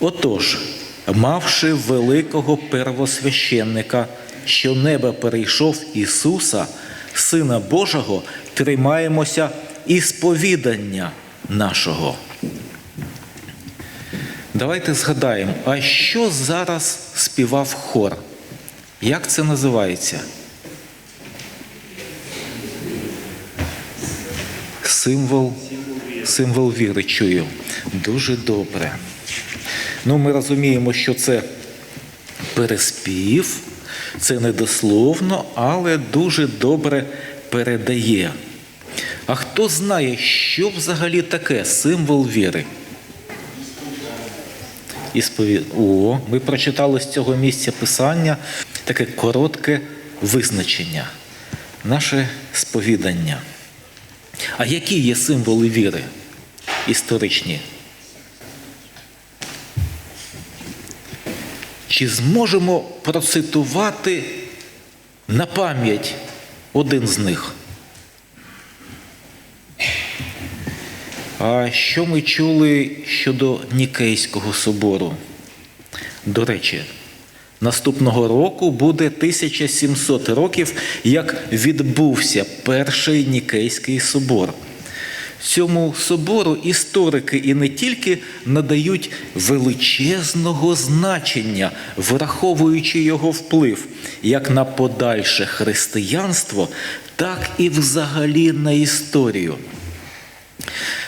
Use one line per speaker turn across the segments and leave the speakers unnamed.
Отож, мавши великого первосвященника, що небо перейшов Ісуса, Сина Божого, тримаємося і сповідання нашого. Давайте згадаємо, а що зараз співав хор? Як це називається? Символ, символ віри чую. Дуже добре. Ну, ми розуміємо, що це переспів, це недословно, але дуже добре передає. А хто знає, що взагалі таке символ віри? Ісповід... О, ми прочитали з цього місця писання таке коротке визначення, наше сповідання. А які є символи віри історичні? Чи зможемо процитувати на пам'ять один з них? А що ми чули щодо Нікейського собору? До речі, наступного року буде 1700 років, як відбувся перший Нікейський собор. Цьому собору історики і не тільки надають величезного значення, враховуючи його вплив як на подальше християнство, так і взагалі на історію.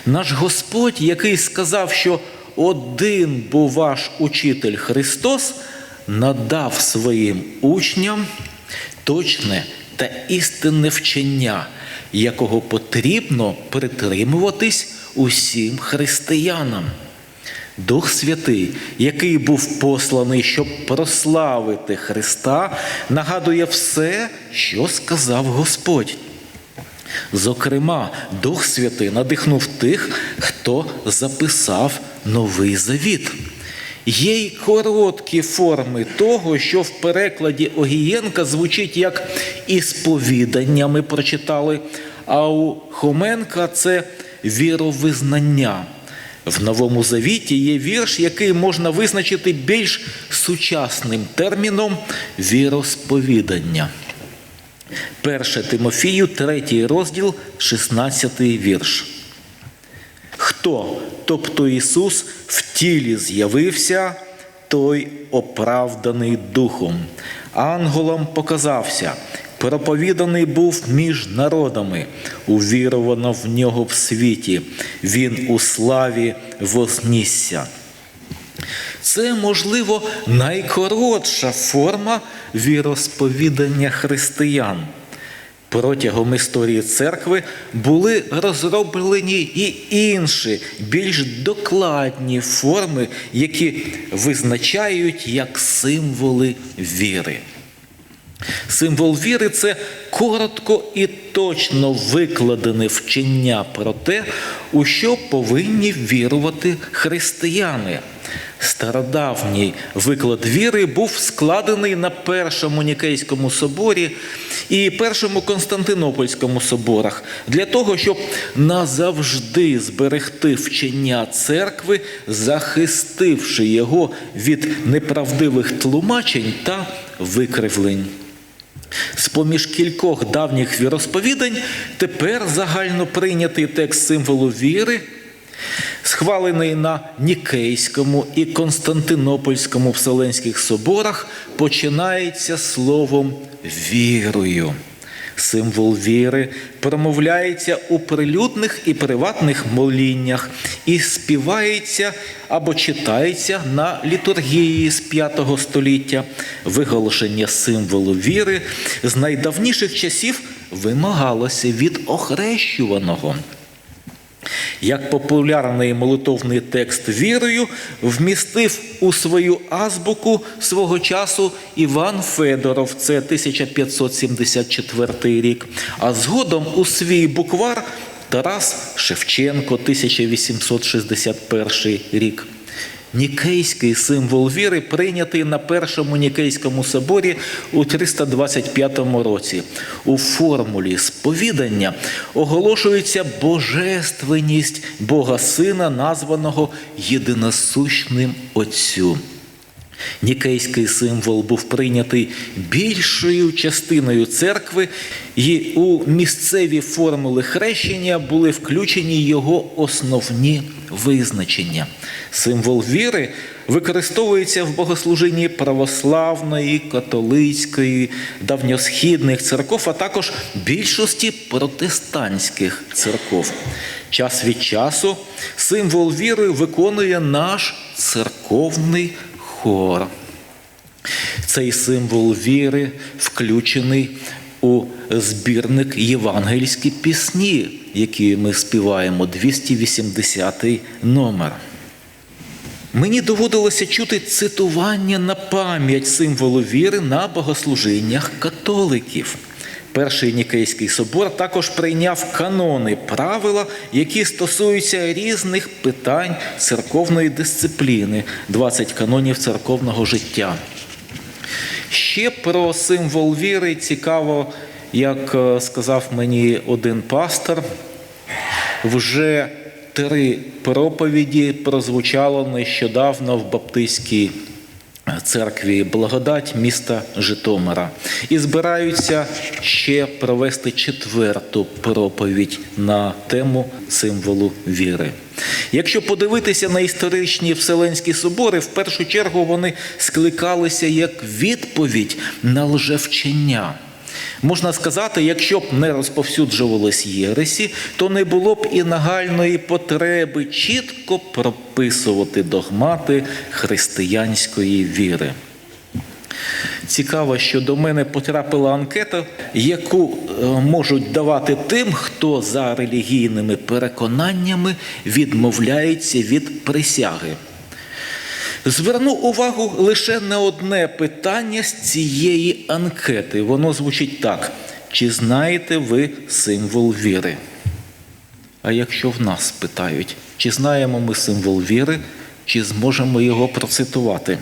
Наш Господь, який сказав, що один був ваш учитель Христос, надав своїм учням точне та істинне вчення, якого потрібно притримуватись усім християнам. Дух Святий, який був посланий, щоб прославити Христа, нагадує все, що сказав Господь. Зокрема, Дух Святий надихнув тих, хто записав новий завіт. Є й короткі форми того, що в перекладі Огієнка звучить як ісповідання, ми прочитали, а у Хоменка це віровизнання. В Новому Завіті є вірш, який можна визначити більш сучасним терміном віросповідання. Перше Тимофію, третій розділ, 16 вірш. Хто, тобто Ісус, в тілі з'явився, той оправданий Духом. Ангелом показався, проповіданий був між народами, увіровано в нього в світі, він у славі вознісся. Це, можливо, найкоротша форма віросповідання християн. Протягом історії церкви були розроблені і інші, більш докладні форми, які визначають як символи віри. Символ віри це коротко і точно викладене вчення про те, у що повинні вірувати християни. Стародавній виклад віри був складений на Першому Нікейському соборі і Першому Константинопольському соборах для того, щоб назавжди зберегти вчення церкви, захистивши його від неправдивих тлумачень та викривлень. З поміж кількох давніх віросповідань тепер загально прийнятий текст символу віри, схвалений на Нікейському і Константинопольському Вселенських соборах, починається словом вірою. Символ віри промовляється у прилюдних і приватних моліннях і співається або читається на літургії з V століття. Виголошення символу віри з найдавніших часів вимагалося від охрещуваного. Як популярний молитовний текст вірою вмістив у свою азбуку свого часу Іван Федоров, це 1574 рік, а згодом у свій буквар Тарас Шевченко, 1861 рік. Нікейський символ віри прийнятий на першому Нікейському соборі у 325 році. У формулі сповідання оголошується божественність Бога Сина, названого єдиносущним Отцю. Нікейський символ був прийнятий більшою частиною церкви, і у місцеві формули хрещення були включені його основні визначення. Символ віри використовується в богослужінні православної, католицької, давньосхідних церков, а також більшості протестантських церков. Час від часу символ віри виконує наш церковний хор. Цей символ віри включений у збірник євангельські пісні, які ми співаємо, 280 номер. Мені доводилося чути цитування на пам'ять символу віри на богослужіннях католиків. Перший Нікейський собор також прийняв канони правила, які стосуються різних питань церковної дисципліни, 20 канонів церковного життя. Ще про символ віри цікаво, як е, сказав мені один пастор, вже три проповіді прозвучало нещодавно в Баптистській церкві Благодать міста Житомира. І збираються ще провести четверту проповідь на тему символу віри. Якщо подивитися на історичні Вселенські собори, в першу чергу вони скликалися як відповідь на лжевчення. Можна сказати, якщо б не розповсюджувались єресі, то не було б і нагальної потреби чітко прописувати догмати християнської віри. Цікаво, що до мене потрапила анкета, яку е, можуть давати тим, хто за релігійними переконаннями відмовляється від присяги. Зверну увагу лише на одне питання з цієї анкети. Воно звучить так: чи знаєте ви символ віри? А якщо в нас питають, чи знаємо ми символ віри, чи зможемо його процитувати?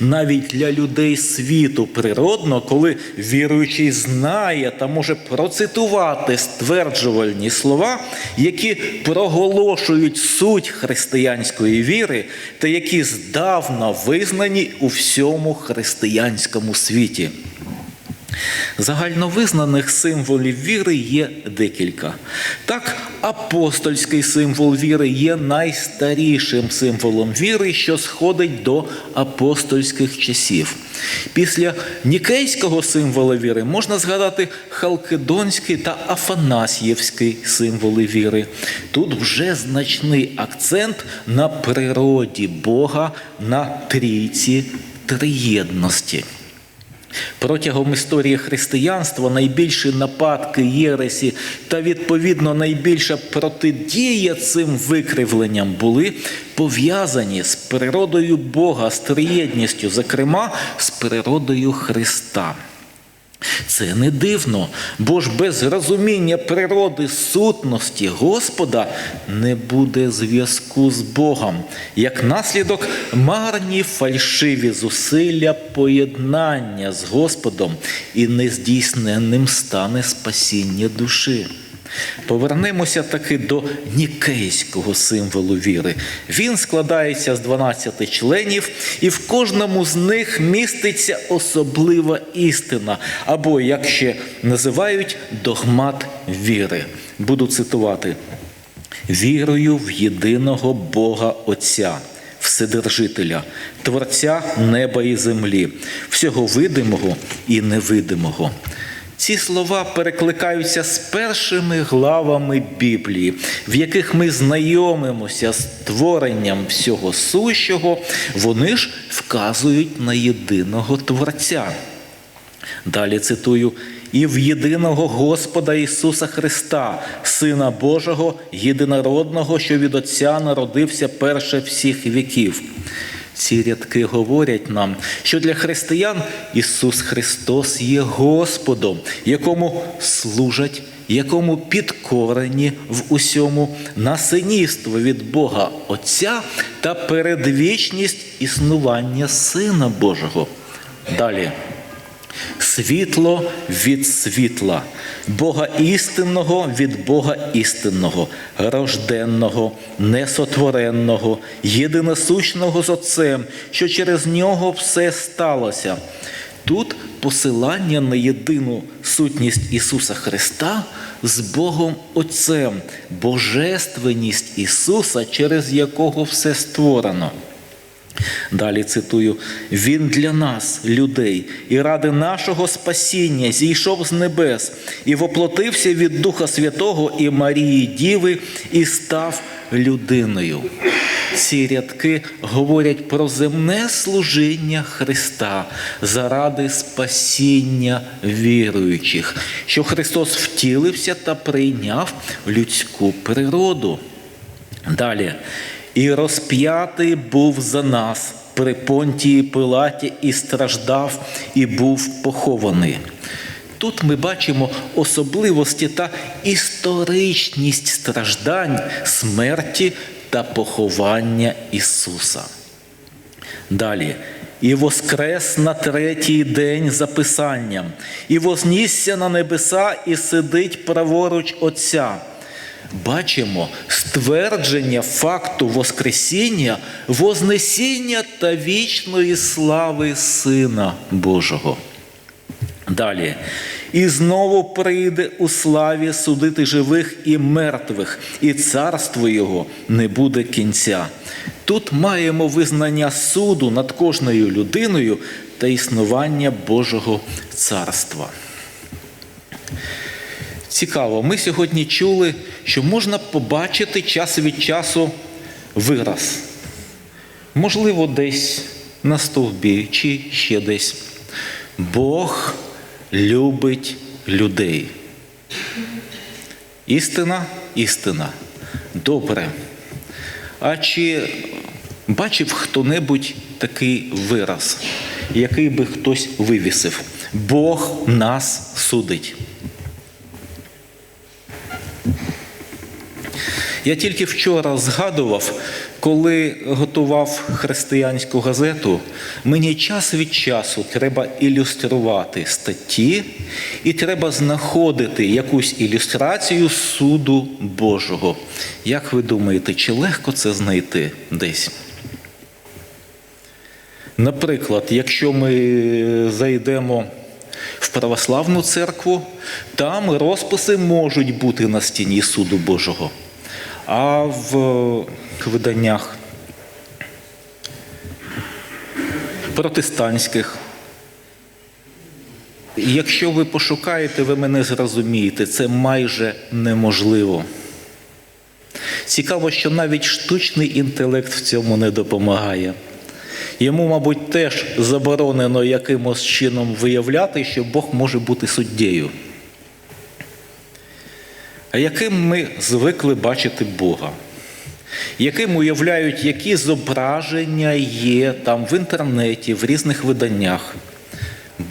Навіть для людей світу природно, коли віруючий знає та може процитувати стверджувальні слова, які проголошують суть християнської віри, та які здавна визнані у всьому християнському світі. Загальновизнаних символів віри є декілька. Так, апостольський символ віри є найстарішим символом віри, що сходить до апостольських часів. Після нікейського символа віри можна згадати халкидонський та афанасьєвський символи віри. Тут вже значний акцент на природі Бога, на трійці триєдності. Протягом історії християнства найбільші нападки Єресі та, відповідно, найбільша протидія цим викривленням були пов'язані з природою Бога, з триєдністю, зокрема з природою Христа. Це не дивно, бо ж без розуміння природи сутності Господа не буде зв'язку з Богом. Як наслідок, марні фальшиві зусилля поєднання з Господом і нездійсненним стане спасіння душі. Повернемося таки до нікейського символу віри. Він складається з 12 членів, і в кожному з них міститься особлива істина, або, як ще називають, догмат віри. Буду цитувати: вірою в єдиного Бога Отця. Вседержителя, Творця неба і землі, всього видимого і невидимого. Ці слова перекликаються з першими главами Біблії, в яких ми знайомимося з творенням всього сущого, вони ж вказують на єдиного Творця. Далі цитую: і в єдиного Господа Ісуса Христа, Сина Божого, єдинородного, що від Отця народився перше всіх віків. Ці рядки говорять нам, що для християн Ісус Христос є Господом, якому служать якому підкорені в усьому насиніство від Бога Отця та передвічність існування Сина Божого. Далі. Світло від світла, Бога істинного від Бога істинного, рожденного, несотвореного, єдиносущного з Отцем, що через нього все сталося. Тут посилання на єдину сутність Ісуса Христа з Богом Отцем, божественність Ісуса, через якого все створено. Далі цитую: Він для нас, людей, і ради нашого спасіння зійшов з небес і воплотився від Духа Святого і Марії Діви і став людиною. Ці рядки говорять про земне служіння Христа заради спасіння віруючих, що Христос втілився та прийняв людську природу. Далі. І розп'ятий був за нас при понтії Пилаті і страждав, і був похований. Тут ми бачимо особливості та історичність страждань, смерті та поховання Ісуса. Далі. І воскрес на третій день за Писанням, і вознісся на небеса, і сидить праворуч Отця бачимо ствердження факту Воскресіння, Вознесіння та вічної слави Сина Божого. Далі. І знову прийде у славі судити живих і мертвих, і царство Його не буде кінця. Тут маємо визнання суду над кожною людиною та існування Божого царства. Цікаво, ми сьогодні чули, що можна побачити час від часу вираз. Можливо, десь на стовбі чи ще десь. Бог любить людей. Істина, істина. Добре. А чи бачив хто-небудь такий вираз, який би хтось вивісив? Бог нас судить. Я тільки вчора згадував, коли готував християнську газету, мені час від часу треба ілюструвати статті, і треба знаходити якусь ілюстрацію суду Божого. Як ви думаєте, чи легко це знайти десь? Наприклад, якщо ми зайдемо в православну церкву, там розписи можуть бути на стіні суду Божого. А в виданнях протестантських, якщо ви пошукаєте, ви мене зрозумієте, це майже неможливо. Цікаво, що навіть штучний інтелект в цьому не допомагає. Йому, мабуть, теж заборонено якимось чином виявляти, що Бог може бути суддєю. Яким ми звикли бачити Бога, яким уявляють, які зображення є там в інтернеті, в різних виданнях.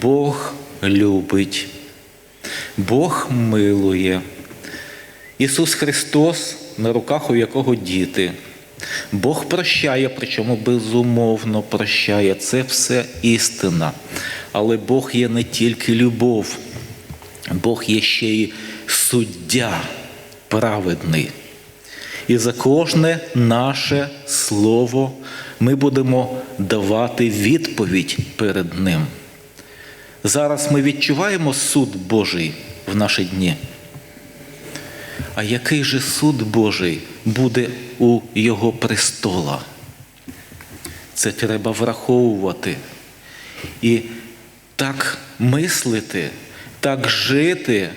Бог любить, Бог милує. Ісус Христос, на руках у якого діти. Бог прощає, причому безумовно прощає. Це все істина. Але Бог є не тільки любов, Бог є ще й суддя праведний. І за кожне наше слово ми будемо давати відповідь перед Ним. Зараз ми відчуваємо суд Божий в наші дні. А який же суд Божий буде у Його престола? Це треба враховувати і так мислити, так жити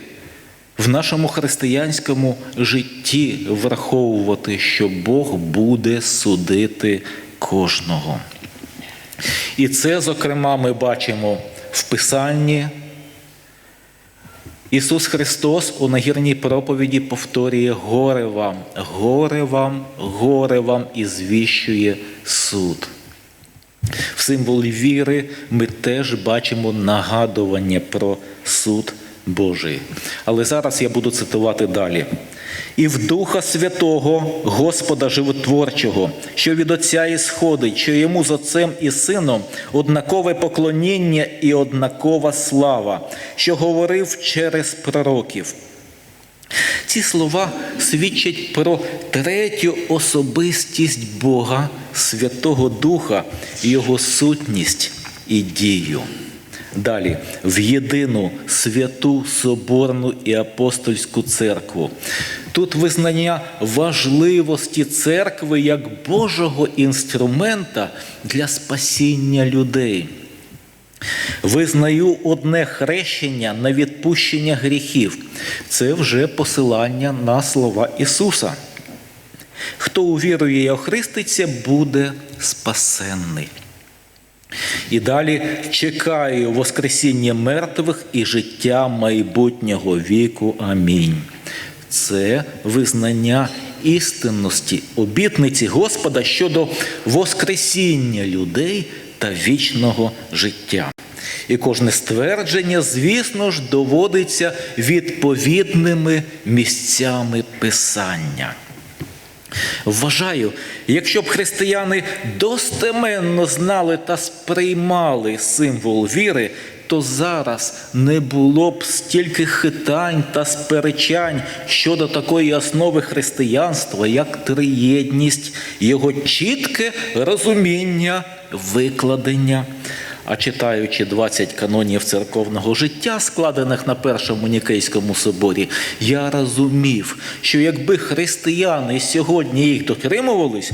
в нашому християнському житті, враховувати, що Бог буде судити кожного. І це, зокрема, ми бачимо в Писанні. Ісус Христос у нагірній проповіді повторює горе вам, горе вам, горе вам і звіщує суд. В символі віри ми теж бачимо нагадування про суд Божий. Але зараз я буду цитувати далі. І в Духа Святого, Господа Животворчого, що від Отця ісходить, що йому з Отцем і Сином однакове поклоніння і однакова слава, що говорив через пророків. Ці слова свідчать про третю особистість Бога, Святого Духа, Його сутність і дію. Далі в єдину святу Соборну і апостольську церкву. Тут визнання важливості церкви як Божого інструмента для спасіння людей. Визнаю одне хрещення на відпущення гріхів. Це вже посилання на слова Ісуса. Хто увірує і охриститься, буде спасенний. І далі чекаю Воскресіння мертвих і життя майбутнього віку. Амінь. Це визнання істинності, обітниці Господа щодо Воскресіння людей та вічного життя. І кожне ствердження, звісно ж, доводиться відповідними місцями Писання. Вважаю, якщо б християни достеменно знали та сприймали символ віри, то зараз не було б стільки хитань та сперечань щодо такої основи християнства, як триєдність, його чітке розуміння, викладення. А читаючи 20 канонів церковного життя, складених на першому Нікейському соборі, я розумів, що якби християни сьогодні їх дотримувались,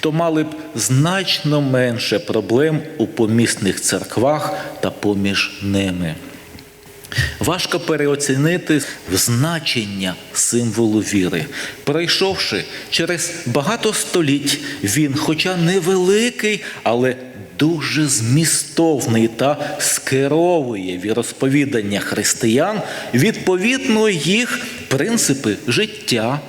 то мали б значно менше проблем у помісних церквах та поміж ними. Важко переоцінити значення символу віри. Пройшовши через багато століть, він, хоча невеликий, але дуже змістовний та скеровує віросповідання християн відповідно їх принципи життя.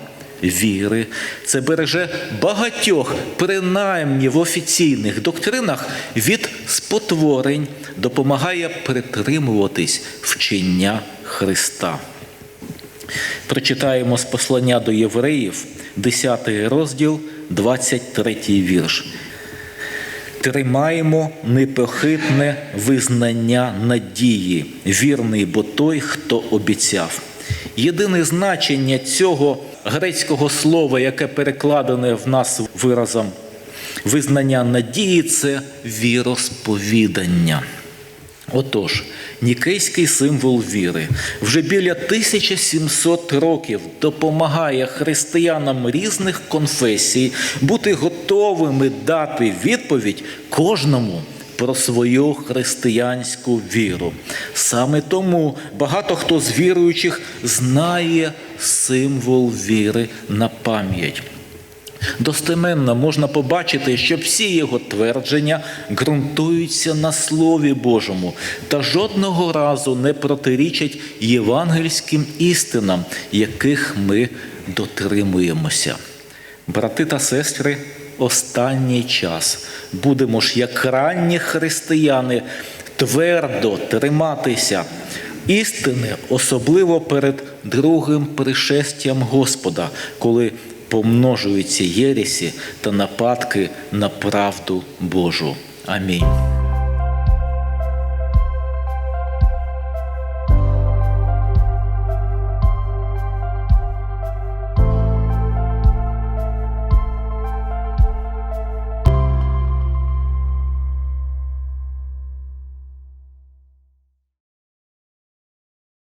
Віри, це береже багатьох, принаймні в офіційних доктринах, від спотворень, допомагає притримуватись вчення Христа. Прочитаємо з послання до євреїв, 10 розділ, 23 вірш. Тримаємо непохитне визнання надії, вірний, бо той, хто обіцяв. Єдине значення цього грецького слова, яке перекладене в нас виразом визнання надії, це віросповідання. Отож, нікейський символ віри вже біля 1700 років допомагає християнам різних конфесій бути готовими дати відповідь кожному про свою християнську віру. Саме тому багато хто з віруючих знає символ віри на пам'ять. Достеменно можна побачити, що всі його твердження ґрунтуються на Слові Божому та жодного разу не протирічать євангельським істинам, яких ми дотримуємося. Брати та сестри, останній час будемо ж, як ранні християни, твердо триматися істини, особливо перед другим пришестям Господа, коли помножуються єресі та нападки на правду Божу. Амінь.